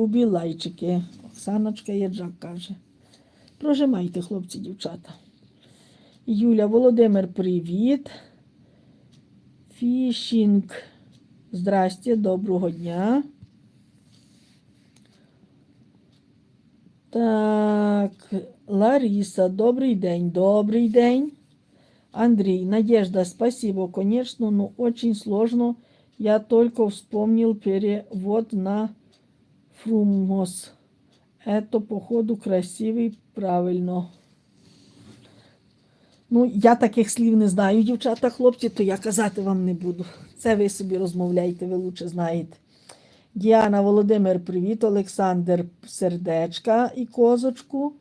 любі лайчики. Оксаночка Єджак каже. Прожимайте, хлопці, дівчата. Юля Володимир, привіт. Фішінг. Здрасте, доброго дня. Так, Лариса, добрий день, добрий день. Андрей, Надежда, спасибо, конечно, но очень сложно. Я только вспомнил перевод на Фрумос. Это, походу, красивый, правильно. Ну, я таких слів не знаю, дівчата, хлопці, то я казати вам не буду. Це ви собі розмовляйте, ви лучше знаєте. Діана Володимир, привіт, Олександр сердечка і козочку.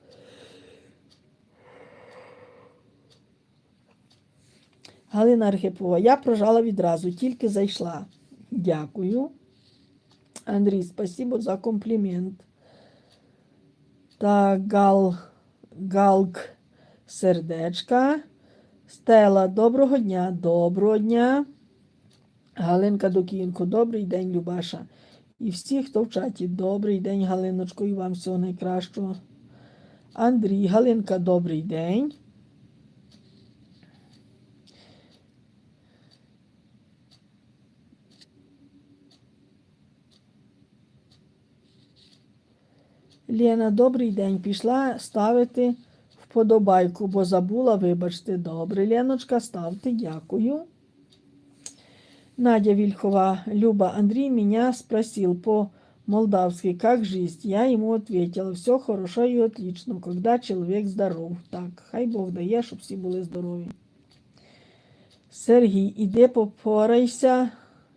Галина Архипова, я прожала відразу, тільки зайшла. Дякую. Андрій, спасибо за комплімент. Так, Гал, Галк, сердечка. Стела, доброго дня, доброго дня. Галинка Докінко, добрий день, Любаша. І всі, хто в чаті, добрий день, Галиночко, і вам всього найкращого. Андрій, Галинка, добрий день. Лена, добрий день. Пішла ставити вподобайку, бо забула, вибачте. Добре, Леночка, ставте, дякую. Надя Вильхова, Люба, Андрей меня спросил по-молдавски, как жизнь. Я ему ответила, все хорошо и отлично, когда человек здоров. Так, хай Бог дає, щоб всі були здорові. Сергій, іди попорайся,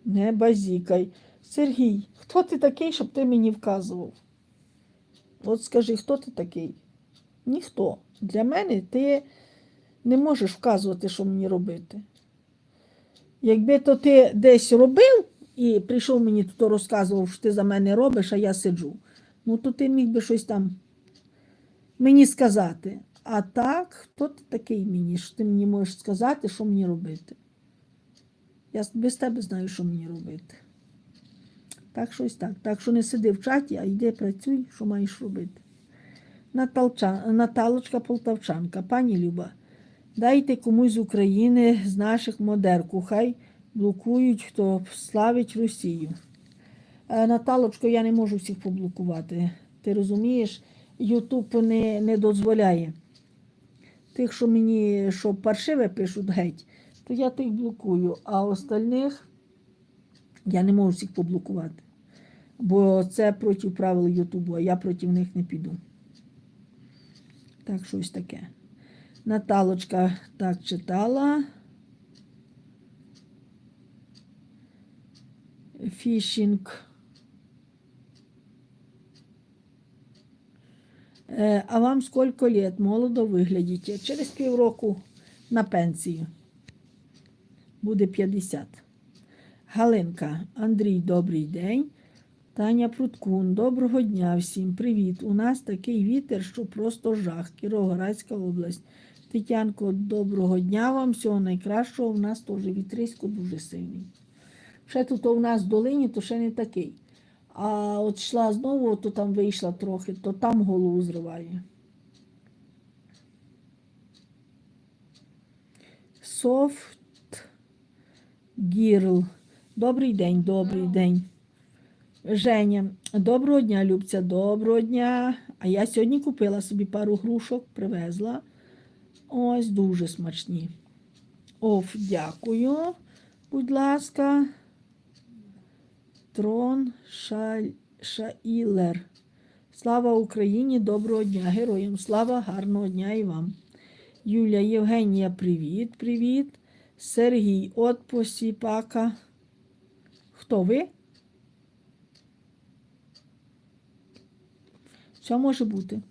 не базікай. Сергій, хто ти такий, щоб ти мені вказував? От скажи, хто ти такий? Ніхто. Для мене ти не можеш вказувати, що мені робити. Якби то ти десь робив і прийшов мені тут розказував, що ти за мене робиш, а я сиджу, ну то ти міг би щось там мені сказати. А так, хто ти такий мені, що ти мені можеш сказати, що мені робити? Я без тебе знаю, що мені робити. Так, щось так. Так що не сиди в чаті, а йди працюй, що маєш робити. Наталча... Наталочка Полтавчанка, пані Люба, дайте комусь з України з наших модерку, хай блокують, хто славить Росію. Е, Наталочко, я не можу всіх поблокувати. Ти розумієш, Ютуб не, не дозволяє. Тих, що мені що паршиве пишуть геть, то я тих блокую, а остальних я не можу всіх поблокувати. Бо це проти правил Ютубу, а я проти них не піду. Так, щось таке. Наталочка так читала. Фішінг. Е, А вам скільки лет? Молодо виглядите. Через півроку на пенсію. Буде 50. Галинка, Андрій, добрий день. Таня Пруткун, доброго дня всім. Привіт. У нас такий вітер, що просто жах. Кіровоградська область. Тетянко, доброго дня вам, всього найкращого. У нас теж вітрисько дуже сильний. Ще тут у нас в долині, то ще не такий. А от йшла знову, то там вийшла трохи, то там голову зриває. Софт Гірл. Добрий день, добрий день. Женя, доброго дня, Любця, доброго дня. А я сьогодні купила собі пару грушок, привезла. Ось дуже смачні. Оф, дякую. Будь ласка. Трон Шаль... Шаілер. Слава Україні, доброго дня, героям. Слава, гарного дня і вам. Юлія Євгенія, привіт, привіт. Сергій, от посіпака. Хто ви? Що може бути?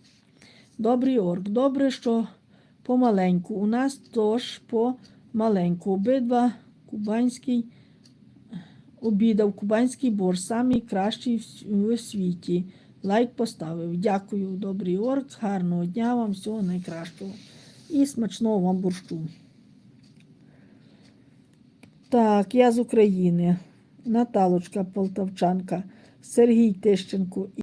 Добрий орк. Добре, що помаленьку. У нас тож помаленьку. Обидва кубанський обідав кубанський борщ, самий кращий в світі. Лайк поставив. Дякую, добрий орк. Гарного дня вам, всього найкращого. І смачного вам борщу. Так, я з України. Наталочка Полтавчанка, Сергій Тищенко.